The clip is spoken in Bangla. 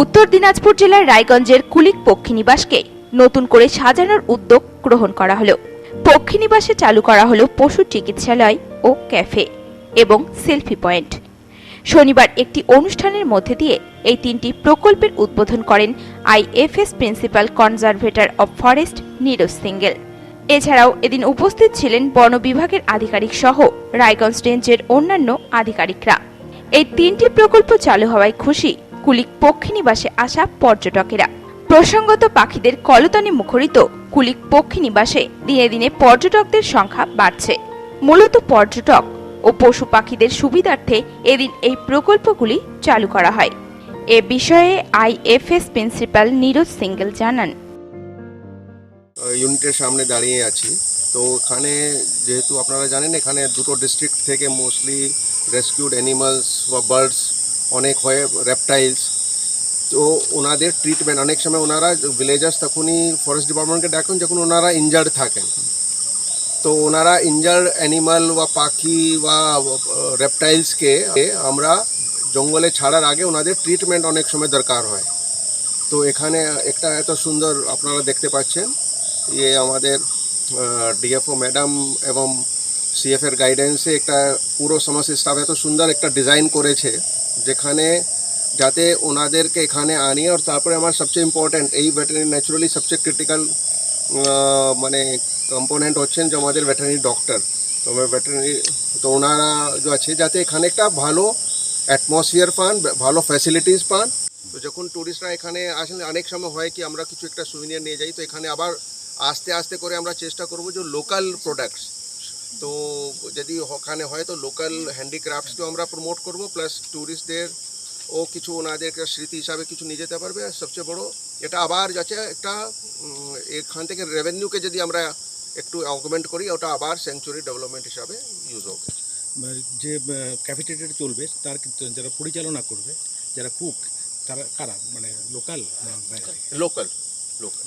উত্তর দিনাজপুর জেলার রায়গঞ্জের কুলিক পক্ষীনিবাসকে নতুন করে সাজানোর উদ্যোগ গ্রহণ করা হলো। পক্ষীনিবাসে চালু করা হলো পশু চিকিৎসালয় ও ক্যাফে এবং সেলফি পয়েন্ট। শনিবার একটি অনুষ্ঠানের মধ্যে দিয়ে এই তিনটি প্রকল্পের উদ্বোধন করেন IFS principal conservator of forest Niraj Singhal. এছাড়াও এদিন উপস্থিত ছিলেন বন বিভাগের আধিকারিক সহ রায়গঞ্জ রেঞ্জের অন্যান্য আধিকারিকরা। এই তিনটি প্রকল্প চালু হওয়ায় খুশি কুলিক পক্ষীনিবাসে আসা পর্যটকেরা। প্রসঙ্গত পাখিদের কলতনে মুখরিত কুলিক পক্ষীনিবাসে দিনে দিনে পর্যটকদের সংখ্যা বাড়ছে। মূলত পর্যটক ও পশু পাখিদের সুবিধার্থে এদিন এই প্রকল্পগুলি চালু করা হয়। এ বিষয়ে আইএফএস প্রিন্সিপাল নীরজ সিঙ্গেল জানান। ইউনিটের সামনে দাঁড়িয়ে আছি। তো এখানে যেহেতু আপনারা জানেন, এখানে দুটো ডিস্ট্রিক্ট থেকে মোস্টলি রেস্কিউড অ্যানিমালস বা বার্ডস অনেক হয় রেপটাইলস তো ওনাদের ট্রিটমেন্ট অনেক সময় ওনারা ভিলেজার্স তখনই ফরেস্ট ডিপার্টমেন্টকে ডাকেন যখন ওনারা ইনজার্ড থাকেন। তো ওনারা ইনজার্ড অ্যানিমাল বা পাখি বা রেপটাইলসকে আমরা জঙ্গলে ছাড়ার আগে ওনাদের ট্রিটমেন্ট অনেক সময় দরকার হয়। তো এখানে একটা এত সুন্দর আপনারা দেখতে পাচ্ছেন ইয়ে আমাদের ডিএফও ম্যাডাম এবং সিএফের গাইডেন্সে একটা পুরো সমাজ স্টাফ এত সুন্দর একটা ডিজাইন করেছে। যেখানে যাতে ওনাদেরকে এখানে আনি আর তারপরে আমার সবচেয়ে ইম্পর্ট্যান্ট এই ভেটেরিনারি ন্যাচুরালি সবচেয়ে ক্রিটিক্যাল মানে কম্পোনেন্ট হচ্ছেন যে আমাদের ভেটেরিনারি ডক্টর তো ভেটেরিনারি তো ওনারা যে আছে, যাতে এখানে একটা ভালো অ্যাটমসফিয়ার পান, ভালো ফ্যাসিলিটিস পান। তো যখন ট্যুরিস্টরা এখানে আসেন, অনেক সময় হয় কি, আমরা কিছু একটা সুবিনিয়ার নিয়ে যাই, তো এখানে আবার আস্তে আস্তে করে আমরা চেষ্টা করব যে লোকাল প্রোডাক্টস তো যদি ওখানে হয় তো লোকাল হ্যান্ডিক্রাফটসকেও আমরা প্রমোট করব প্লাস ট্যুরিস্টদের ও কিছু ওনাদের একটা স্মৃতি হিসাবে কিছু নিয়ে যেতে পারবে আর সবচেয়ে বড়। এটা আবার যাচ্ছে একটা এখান থেকে রেভিনিউকে যদি আমরা একটু অগমেন্ট করি ওটা আবার স্যাংচুরি ডেভেলপমেন্ট হিসাবে ইউজ হবে। যে ক্যাফেটেরিয়াটা চলবে তার কিন্তু যারা পরিচালনা করবে যারা কুক তারা কারা? মানে লোকাল লোকাল লোকাল